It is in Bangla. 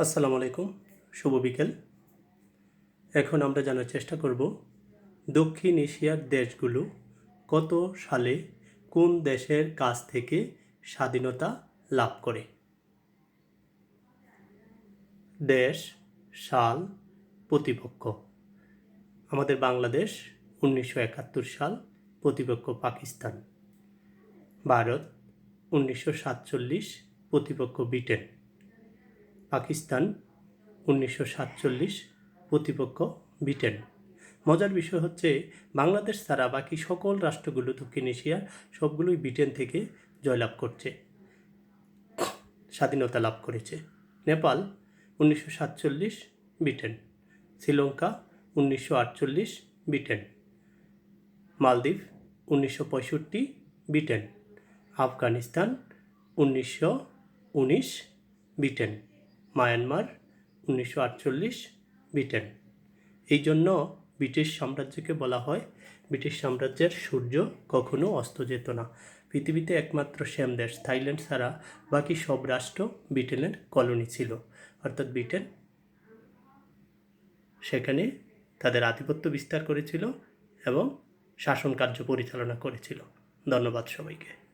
আসসালামু আলাইকুম, শুভ বিকেল। এখন আমরা জানার চেষ্টা করব দক্ষিণ এশিয়ার দেশগুলো কত সালে কোন দেশের কাছ থেকে স্বাধীনতা লাভ করে? দেশ, সাল, প্রতিপক্ষ। আমাদের বাংলাদেশ উনিশশো একাত্তর সাল, প্রতিপক্ষ পাকিস্তান। ভারত উনিশশো সাতচল্লিশ, প্রতিপক্ষ ব্রিটেন। পাকিস্তান, উনিশশো সাতচল্লিশ, প্রতিপক্ষ ব্রিটেন। মজার বিষয় হচ্ছে, বাংলাদেশ ছাড়া বাকি সকল রাষ্ট্রগুলো দক্ষিণ এশিয়ার সবগুলোই ব্রিটেন থেকে জয়লাভ করছে, স্বাধীনতা লাভ করেছে। নেপাল, উনিশশো সাতচল্লিশ, ব্রিটেন। শ্রীলঙ্কা, উনিশশো আটচল্লিশ, ব্রিটেন। মালদ্বীপ, উনিশশো পঁয়ষট্টি, ব্রিটেন। আফগানিস্তান, উনিশশো উনিশ, ব্রিটেন। মায়ানমার উনিশশো আটচল্লিশ ব্রিটেন। এই জন্য ব্রিটিশ সাম্রাজ্যকে বলা হয় ব্রিটিশ সাম্রাজ্যের সূর্য কখনো অস্ত যেত না। পৃথিবীতে একমাত্র শ্যাম দেশ, থাইল্যান্ড ছাড়া বাকি সব রাষ্ট্র ব্রিটেনের কলোনি ছিল। অর্থাৎ ব্রিটেন সেখানে তাদের আধিপত্য বিস্তার করেছিল এবং শাসন কার্য পরিচালনা করেছিল। ধন্যবাদ সবাইকে।